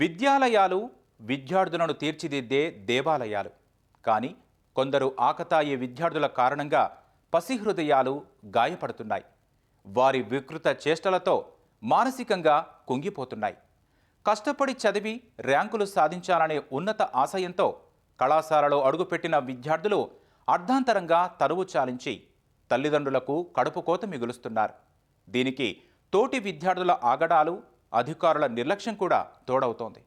విద్యాలయాలు విద్యార్థులను తీర్చిదిద్దే దేవాలయాలు. కానీ కొందరు ఆకతాయి విద్యార్థుల కారణంగా పసిహృదయాలు గాయపడుతున్నాయి. వారి వికృత చేష్టలతో మానసికంగా కుంగిపోతున్నాయి. కష్టపడి చదివి ర్యాంకులు సాధించాలనే ఉన్నత ఆశయంతో కళాశాలలో అడుగుపెట్టిన విద్యార్థులు అర్ధాంతరంగా తరువు చాలించి తల్లిదండ్రులకు కడుపుకోత మిగులుస్తున్నారు. దీనికి తోటి విద్యార్థుల ఆగడాలు అధికారుల నిర్లక్ష్యం కూడా తోడవుతోంది.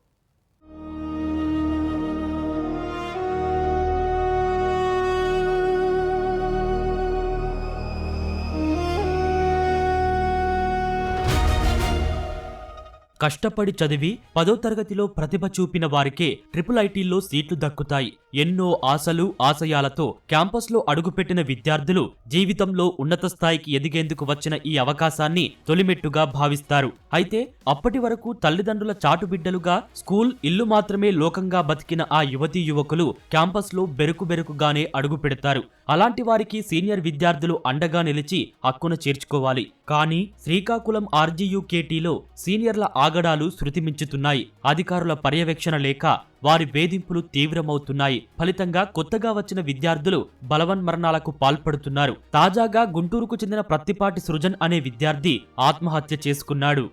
కష్టపడి చదివి పదో తరగతిలో ప్రతిభ చూపిన వారికే ట్రిపుల్ ఐటీల్లో సీట్లు దక్కుతాయి. ఎన్నో ఆశలు ఆశయాలతో క్యాంపస్లో అడుగుపెట్టిన విద్యార్థులు జీవితంలో ఉన్నత స్థాయికి ఎదిగేందుకు వచ్చిన ఈ అవకాశాన్ని తొలిమెట్టుగా భావిస్తారు. అయితే అప్పటి వరకు తల్లిదండ్రుల చాటుబిడ్డలుగా స్కూల్ ఇల్లు మాత్రమే లోకంగా బతికిన ఆ యువతీ యువకులు క్యాంపస్లో బెరుకు బెరుకుగానే అడుగు పెడతారు. అలాంటి వారికి సీనియర్ విద్యార్థులు అండగా నిలిచి హక్కును చేర్చుకోవాలి. కానీ శ్రీకాకుళం ఆర్జీయుకేటీలో సీనియర్ల ఆగడాలు శృతిమించుతున్నాయి. అధికారుల పర్యవేక్షణ లేక వారి వేధింపులు తీవ్రమవుతున్నాయి. ఫలితంగా కొత్తగా వచ్చిన విద్యార్థులు బలవన్మరణాలకు పాల్పడుతున్నారు. తాజాగా గుంటూరుకు చెందిన ప్రత్తిపాటి సృజన్ అనే విద్యార్థి ఆత్మహత్య చేసుకున్నాడు.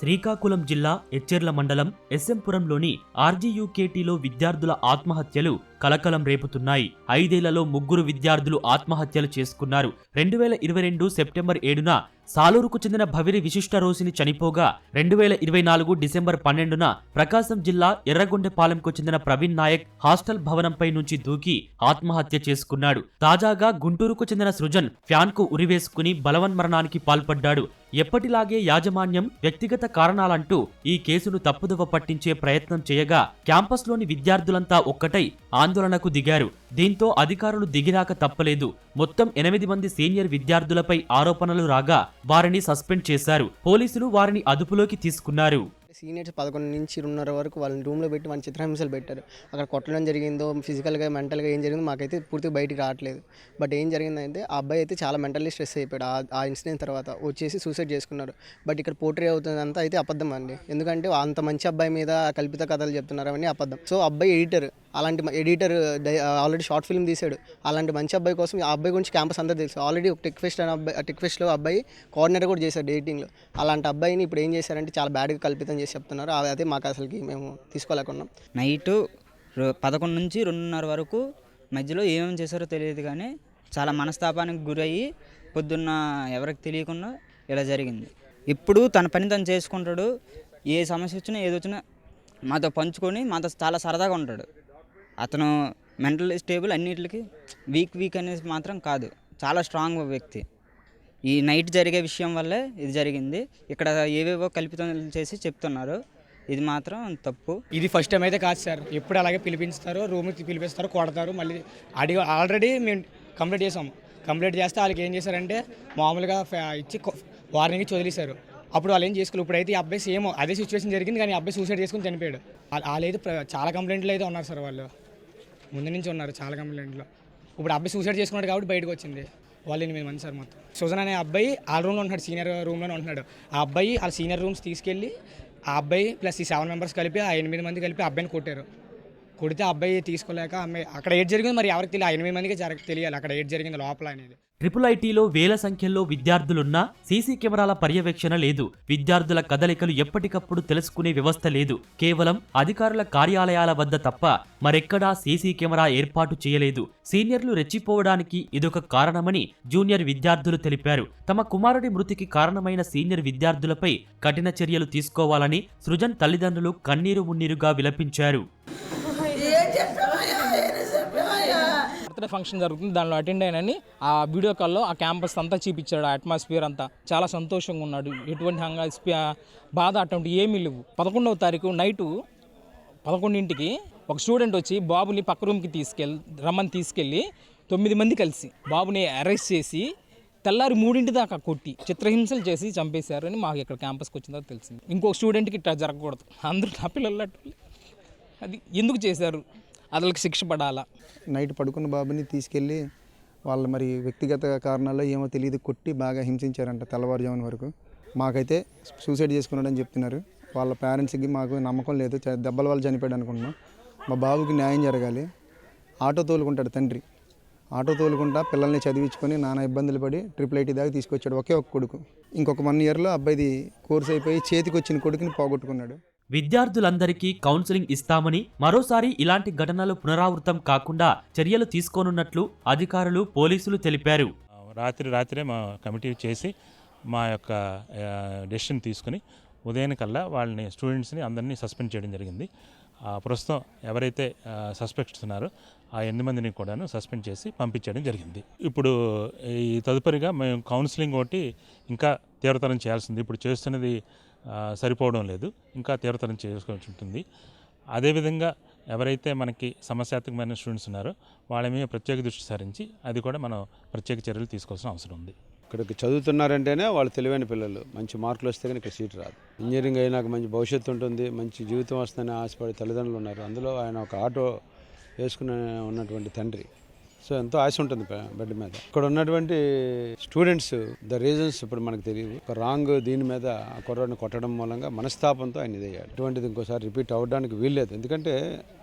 శ్రీకాకుళం జిల్లా ఎచ్చెర్ల మండలం ఎస్ఎంపురంలోని ఆర్జీయూకేటీలో విద్యార్థుల ఆత్మహత్యలు కలకలం రేపుతున్నాయి. ఐదేళ్ళలో ముగ్గురు విద్యార్థులు ఆత్మహత్యలు చేసుకున్నారు. రెండు వేల ఇరవై రెండు సెప్టెంబర్ ఏడున సాలూరుకు చెందిన భవిరి విశిష్ట రోసిని చనిపోగా రెండు వేల ఇరవై నాలుగు డిసెంబర్ పన్నెండున ప్రకాశం జిల్లా ఎర్రగొండపాలెంకు చెందిన ప్రవీణ్ నాయక్ హాస్టల్ భవనంపై నుంచి దూకి ఆత్మహత్య చేసుకున్నాడు. తాజాగా గుంటూరుకు చెందిన సృజన్ ఫ్యాన్కు ఉరివేసుకుని బలవన్మరణానికి పాల్పడ్డాడు. ఎప్పటిలాగే యాజమాన్యం వ్యక్తిగత కారణాలంటూ ఈ కేసును తప్పుదవ పట్టించే ప్రయత్నం చేయగా క్యాంపస్లోని విద్యార్థులంతా ఒక్కటై ఆందోళనకు దిగారు. దీంతో అధికారులు దిగిరాక తప్పలేదు. మొత్తం ఎనిమిది మంది సీనియర్ విద్యార్థులపై ఆరోపణలు రాగా వారిని సస్పెండ్ చేశారు. పోలీసులు వారిని అదుపులోకి తీసుకున్నారు. సీనియర్స్ పదకొండు నుంచి రెండున్నర వరకు వాళ్ళని రూమ్లో పెట్టి వాళ్ళని చిత్రహింసలు పెట్టారు. అక్కడ కొట్టడం జరిగిందో ఫిజికల్గా మెంటల్గా ఏం జరిగిందో మాకైతే పూర్తిగా బయటికి రావట్లేదు. బట్ ఏం జరిగిందంటే ఆ అబ్బాయి అయితే చాలా మెంటల్లీ స్ట్రెస్ అయిపోయాడు. ఆ- ఇన్సిడెంట్ తర్వాత వచ్చేసి సూసైడ్ చేసుకున్నారు. బట్ ఇక్కడ పోర్ట్రే అవుతుందంతా అయితే అబద్ధం అండి. ఎందుకంటే అంత మంచి అబ్బాయి మీద కల్పిత కథలు చెప్తున్నారు అవన్నీ అబద్ధం. సో అబ్బాయి ఎడిటర్ అలాంటి ఎడిటర్ ఆల్రెడీ షార్ట్ ఫిల్మ్ తీశాడు. అలాంటి మంచి అబ్బాయి కోసం ఆ అబ్బాయి గురించి క్యాంపస్ అంతా తెలుసు. ఆల్రెడీ ఒక టెక్ ఫెస్ట్ అనే అబ్బాయి టెక్ ఫెస్ట్లో అబ్బాయి కోఆర్డినేటర్ కూడా చేశాడు ఎడిటింగ్లో అలాంటి అబ్బాయిని ఇప్పుడు ఏం చేశారంటే చాలా బ్యాడ్గా కల్పితం చేసి చెప్తున్నారు. అదే మాకు అసలుకి మేము తీసుకోలేకున్నాం. నైటు పదకొండు నుంచి రెండున్నర వరకు మధ్యలో ఏమేమి చేశారో తెలియదు కానీ చాలా మనస్తాపానికి గురయ్యి పొద్దున్న ఎవరికి తెలియకుండా ఇలా జరిగింది. ఇప్పుడు తన పని తను చేసుకుంటాడు. ఏ సమస్య వచ్చినా ఏది వచ్చినా మాతో పంచుకొని మాతో చాలా సరదాగా ఉంటాడు. అతను మెంటల్ స్టేబుల్ అన్నిటికి వీక్ వీక్ అనేది మాత్రం కాదు. చాలా స్ట్రాంగ్ వ్యక్తి. ఈ నైట్ జరిగే విషయం వల్లే ఇది జరిగింది. ఇక్కడ ఏవేవో కల్పితం చేసి చెప్తున్నారు. ఇది మాత్రం తప్పు. ఇది ఫస్ట్ టైం అయితే కాదు సార్. ఎప్పుడు అలాగే పిలిపిస్తారు రూమ్కి పిలిపిస్తారు కొడతారు. మళ్ళీ అడిగి ఆల్రెడీ మేము కంప్లీట్ చేసాం. కంప్లీట్ చేస్తే వాళ్ళకి ఏం చేశారంటే మామూలుగా ఇచ్చి వార్నింగ్ ఇచ్చి వదిలేశారు. అప్పుడు వాళ్ళు ఏం చేసుకోలేదు. ఇప్పుడైతే ఈ అబ్బాయి సేమ్ అదే సిచ్యువేషన్ జరిగింది కానీ అబ్బాయి సూసైడ్ చేసుకుని చనిపోయాడు. వాళ్ళైతే చాలా కంప్లైంట్లు అయితే ఉన్నారు సార్ వాళ్ళు. ముందు నుంచి ఉన్నారు చాలా కంప్లైంట్లు ఇప్పుడు అబ్బాయి సూసైడ్ చేసుకున్నాడు కాబట్టి బయటకు వచ్చింది. వాళ్ళు ఎనిమిది మంది సార్ మొత్తం. సుజన్ అనే అబ్బాయి ఆ రూమ్లో ఉంటున్నాడు సీనియర్ రూమ్లోనే ఉంటున్నాడు. ఆ అబ్బాయి ఆ సీనియర్ రూమ్స్ తీసుకెళ్ళి ఆ అబ్బాయి ప్లస్ ఈ సెవెన్ మెంబర్స్ కలిపి ఆ ఎనిమిది మంది కలిపి ఆ అబ్బాయిని కొట్టారు. కొడితే అబ్బాయి తీసుకోలేక అమ్మాయి అక్కడ ఏది జరిగింది మరి ఎవరికి తెలియదు ఆ ఎనిమిది మందికి జరగ తెలియాలి అక్కడ ఏది జరిగింది లోపల అనేది. ట్రిపుల్ ఐటీలో వేల సంఖ్యలో విద్యార్థులున్నా సీసీ కెమెరాల పర్యవేక్షణ లేదు. విద్యార్థుల కదలికలు ఎప్పటికప్పుడు తెలుసుకునే వ్యవస్థ లేదు. కేవలం అధికారుల కార్యాలయాల వద్ద తప్ప మరెక్కడా సీసీ కెమెరా ఏర్పాటు చేయలేదు. సీనియర్లు రెచ్చిపోవడానికి ఇదొక కారణమని జూనియర్ విద్యార్థులు తెలిపారు. తమ కుమారుడి మృతికి కారణమైన సీనియర్ విద్యార్థులపై కఠిన చర్యలు తీసుకోవాలని సృజన్ తల్లిదండ్రులు కన్నీరు మున్నీరుగా విలపించారు. బర్త్డే ఫంక్షన్ జరుగుతుంది. దానిలో అటెండ్ అయినని ఆ వీడియో కాల్లో ఆ క్యాంపస్ అంతా చూపించాడు. ఆ అట్మాస్ఫియర్ అంతా చాలా సంతోషంగా ఉన్నాడు. ఎటువంటి హంగా బాధ అటువంటి ఏమీ లేవు. పదకొండవ తారీఖు నైటు పదకొండింటికి ఒక స్టూడెంట్ వచ్చి బాబుని పక్క రూమ్కి తీసుకెళ్ళి రమ్మని తీసుకెళ్ళి తొమ్మిది మంది కలిసి బాబుని అరెస్ట్ చేసి తెల్లారి మూడింటి దాకా కొట్టి చిత్రహింసలు చేసి చంపేశారు అని మాకు ఇక్కడ క్యాంపస్కి వచ్చిన తర్వాత తెలిసింది. ఇంకో స్టూడెంట్కి ఇట్లా జరగకూడదు. అందరూ నా పిల్లలు అది ఎందుకు చేశారు? అతనికి శిక్ష పడాలా? నైట్ పడుకున్న బాబుని తీసుకెళ్ళి వాళ్ళ మరి వ్యక్తిగత కారణాల్లో ఏమో తెలియదు కొట్టి బాగా హింసించారంట తెల్లవారుజామున వరకు. మాకైతే సూసైడ్ చేసుకున్నాడని చెప్తున్నారు. వాళ్ళ పేరెంట్స్కి మాకు నమ్మకం లేదు దెబ్బల వల్ల చనిపోయాడు అనుకుంటున్నాం. మా బాబుకి న్యాయం జరగాలి. ఆటో తోలుకుంటాడు తండ్రి. ఆటో తోలుకుంటా పిల్లల్ని చదివించుకొని నానా ఇబ్బందులు పడి ట్రిపుల్ ఐటీ దాకా తీసుకొచ్చాడు ఒకే ఒక కొడుకు. ఇంకొక వన్ ఇయర్లో అబ్బాయిది కోర్స్ అయిపోయి చేతికి వచ్చిన కొడుకుని పోగొట్టుకున్నాడు. విద్యార్థులందరికీ కౌన్సిలింగ్ ఇస్తామని మరోసారి ఇలాంటి ఘటనలు పునరావృతం కాకుండా చర్యలు తీసుకోనున్నట్లు అధికారులు పోలీసులు తెలిపారు. రాత్రి రాత్రే మా కమిటీ చేసి మా యొక్క డెసిషన్ తీసుకుని ఉదయం కల్లా వాళ్ళని స్టూడెంట్స్ని అందరినీ సస్పెండ్ చేయడం జరిగింది. ప్రస్తుతం ఎవరైతే సస్పెక్ట్స్ ఉన్నారో ఆ ఎనిమిది మందిని కూడాను సస్పెండ్ చేసి పంపించడం జరిగింది. ఇప్పుడు ఈ తదుపరిగా మేము కౌన్సిలింగ్ ఒకటి ఇంకా తీవ్రతరం చేయాల్సింది. ఇప్పుడు చేస్తున్నది సరిపోవడం లేదు. ఇంకా తీవ్రతరం చేసుకోవాల్సి ఉంటుంది. అదేవిధంగా ఎవరైతే మనకి సమస్యాత్మకమైన స్టూడెంట్స్ ఉన్నారో వాళ్ళ మీద ప్రత్యేక దృష్టి సారించి అది కూడా మనం ప్రత్యేక చర్యలు తీసుకోవాల్సిన అవసరం ఉంది. ఇక్కడికి చదువుతున్నారంటేనే వాళ్ళు తెలివైన పిల్లలు. మంచి మార్కులు వస్తే కానీ ఇక్కడ సీట్ రాదు. ఇంజనీరింగ్ అయినాక మంచి భవిష్యత్తు ఉంటుంది. మంచి జీవితం వస్తుందని ఆశపడే తల్లిదండ్రులు ఉన్నారు. అందులో ఆయన ఒక ఆటో వేసుకుని ఉన్నటువంటి తండ్రి. సో ఎంతో ఆశ ఉంటుంది బెడ్ బిడ్డ మీద. ఇక్కడ ఉన్నటువంటి స్టూడెంట్స్ ద రీజన్స్ ఇప్పుడు మనకు తెలియదు ఒక రాంగ్ దీని మీద ఆ కుర్రాడిని కొట్టడం మూలంగా మనస్తాపంతో ఆయన ఇదయ్యాడు. ఇటువంటిది ఇంకోసారి రిపీట్ అవ్వడానికి వీల్లేదు. ఎందుకంటే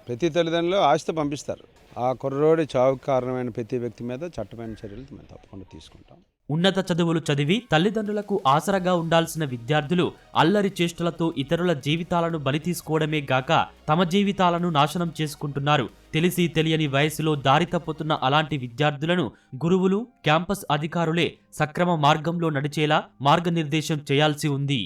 ప్రతి తల్లిదండ్రులు ఆశతో పంపిస్తారు. ఆ కుర్రోడి చావుకు కారణమైన ప్రతి వ్యక్తి మీద చట్టమైన చర్యలు మేము తప్పకుండా తీసుకుంటాం. ఉన్నత చదువులు చదివి తల్లిదండ్రులకు ఆసరాగా ఉండాల్సిన విద్యార్థులు అల్లరి చేష్టలతో ఇతరుల జీవితాలను బలి తీసుకోవడమే గాక తమ జీవితాలను నాశనం చేసుకుంటున్నారు. తెలిసి తెలియని వయసులో దారి తప్పుతున్న అలాంటి విద్యార్థులను గురువులు క్యాంపస్ అధికారులే సక్రమ మార్గంలో నడిచేలా మార్గనిర్దేశం చేయాల్సి ఉంది.